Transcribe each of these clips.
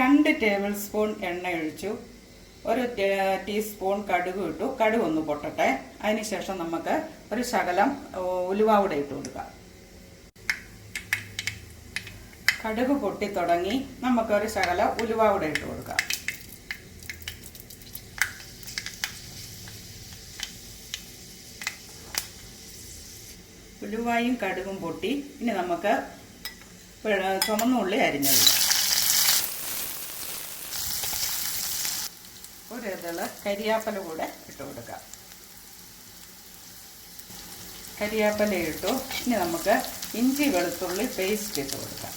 രണ്ട് table spoon എണ്ണ ഒഴിച്ചു. ഒരു ടീസ്പൂൺ കടുക് ഇട്ടു. കടുക് ഒന്ന് പൊട്ടട്ടെ. അതിനുശേഷം നമുക്ക് ഒരു ശകലം ഉലുവാവിടെ ഇട്ട് കൊടുക്കാം. കടുക് പൊട്ടി തുടങ്ങി നമുക്കൊരു ശകലം ഉലുവാവിടെ ഇട്ട് കൊടുക്കാം. ഉലുവായും കടുകും പൊട്ടി. ഇനി നമുക്ക് ചുമന്നുള്ളി അരിഞ്ഞത് ഒരു ഇതൾ കരിയാപ്പല കൂടെ ഇട്ട് കൊടുക്കാം. കരിയാപ്പല ഇട്ടു. ഇനി നമുക്ക് ഇഞ്ചി വെളുത്തുള്ളി പേസ്റ്റ് ഇട്ട് കൊടുക്കാം.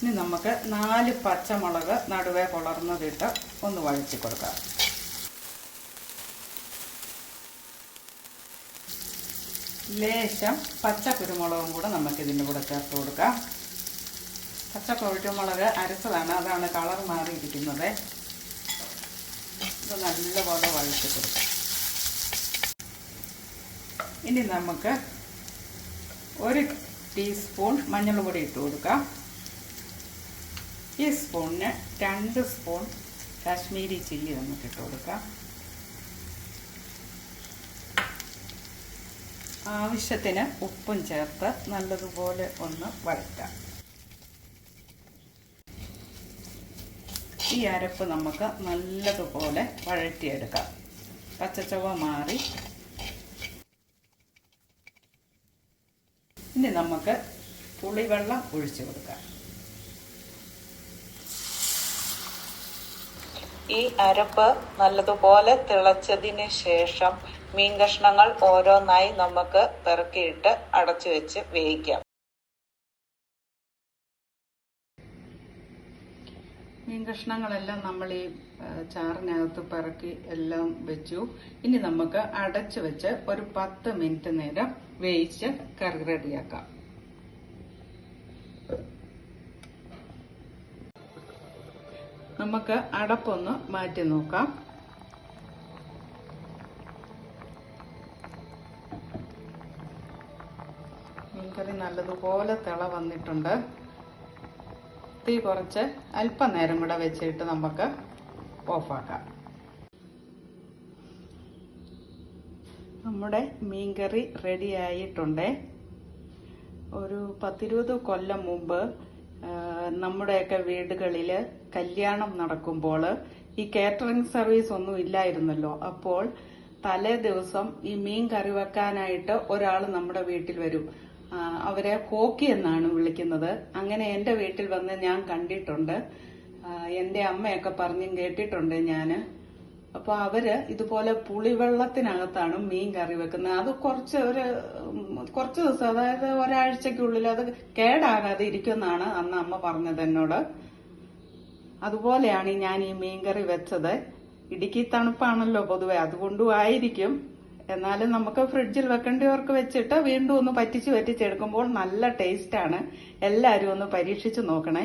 ഇനി നമുക്ക് നാല് പച്ചമുളക് നടുവേ കൊളർന്നതിട്ട് ഒന്ന് വഴറ്റി കൊടുക്കാം. ലേശം പച്ച കുരുമുളകും കൂടെ നമുക്കിതിന്റെ കൂടെ ചേർത്ത് കൊടുക്കാം. പച്ച കുരുമുളക് അരച്ചതാണ്. അതാണ് കളർ മാറിയിരിക്കുന്നത്. ഇത് നല്ലപോലെ വഴറ്റി കൊടുക്കാം. ഇനി നമുക്ക് ഒരു ടീസ്പൂൺ മഞ്ഞൾ പൊടി ഇട്ട് കൊടുക്കാം. ഈ സ്പൂണിന് രണ്ട് സ്പൂൺ കാശ്മീരി ചില്ലി നമുക്ക് ഇട്ട് കൊടുക്കാം. ആവശ്യത്തിന് ഉപ്പും ചേർത്ത് നല്ലതുപോലെ ഒന്ന് വഴറ്റാം. ഈ അരപ്പ് നമുക്ക് നല്ലതുപോലെ വഴറ്റിയെടുക്കാം. പച്ചച്ചവ മാറി. ഇനി നമുക്ക് പുളിവെള്ളം ഒഴിച്ചു കൊടുക്കാം. ഈ അരപ്പ് നല്ലതുപോലെ തിളച്ചതിന് ശേഷം മീൻ കഷ്ണങ്ങൾ ഓരോന്നായി നമുക്ക് പെറുക്കിയിട്ട് അടച്ചു വെച്ച് വേവിക്കാം. മീൻ കഷ്ണങ്ങളെല്ലാം നമ്മൾ ഈ ചാറിനകത്ത് പറക്കി എല്ലാം വെച്ചു. ഇനി നമുക്ക് അടച്ചു വെച്ച് ഒരു പത്ത് മിനിറ്റ് നേരം വേവിച്ച് കറി റെഡിയാക്കാം. നമുക്ക് അടപ്പൊന്ന് മാറ്റി നോക്കാം. മീൻകറി നല്ലതുപോലെ തിള വന്നിട്ടുണ്ട്. തീ കുറച്ച് അല്പനേരം കൂടെ വെച്ചിട്ട് നമുക്ക് ഓഫാക്കാം. നമ്മുടെ മീൻകറി റെഡി ആയിട്ടുണ്ട്. ഒരു പത്തിരുപത് കൊല്ലം മുമ്പ് നമ്മുടെയൊക്കെ വീടുകളിൽ കല്യാണം നടക്കുമ്പോൾ ഈ കേറ്ററിംഗ് സർവീസ് ഒന്നും ഇല്ലായിരുന്നല്ലോ. അപ്പോൾ തലേ ദിവസം ഈ മീൻ കറി വെക്കാനായിട്ട് ഒരാൾ നമ്മുടെ വീട്ടിൽ വരും. അവരെ കോക്കി എന്നാണ് വിളിക്കുന്നത്. അങ്ങനെ എന്റെ വീട്ടിൽ വന്ന് ഞാൻ കണ്ടിട്ടുണ്ട്. എന്റെ അമ്മയൊക്കെ പറഞ്ഞും കേട്ടിട്ടുണ്ട് ഞാൻ. അപ്പൊ അവർ ഇതുപോലെ പുളിവെള്ളത്തിനകത്താണ് മീൻ കറി വെക്കുന്നത്. അത് കുറച്ച് ഒരു കുറച്ച് ദിവസം അതായത് ഒരാഴ്ചക്കുള്ളിൽ അത് കേടാകാതെ ഇരിക്കുമെന്നാണ് അന്ന് അമ്മ പറഞ്ഞത് എന്നോട്. അതുപോലെയാണ് ഞാൻ ഈ മീൻകറി വെച്ചത്. ഇടുക്കി തണുപ്പാണല്ലോ പൊതുവെ അതുകൊണ്ടും ആയിരിക്കും. എന്നാലും നമുക്ക് ഫ്രിഡ്ജിൽ വെക്കേണ്ടവർക്ക് വെച്ചിട്ട് വീണ്ടും ഒന്ന് പറ്റിച്ച് പറ്റിച്ചെടുക്കുമ്പോൾ നല്ല ടേസ്റ്റാണ് എല്ലാവരും ഒന്ന് പരീക്ഷിച്ച് നോക്കണേ.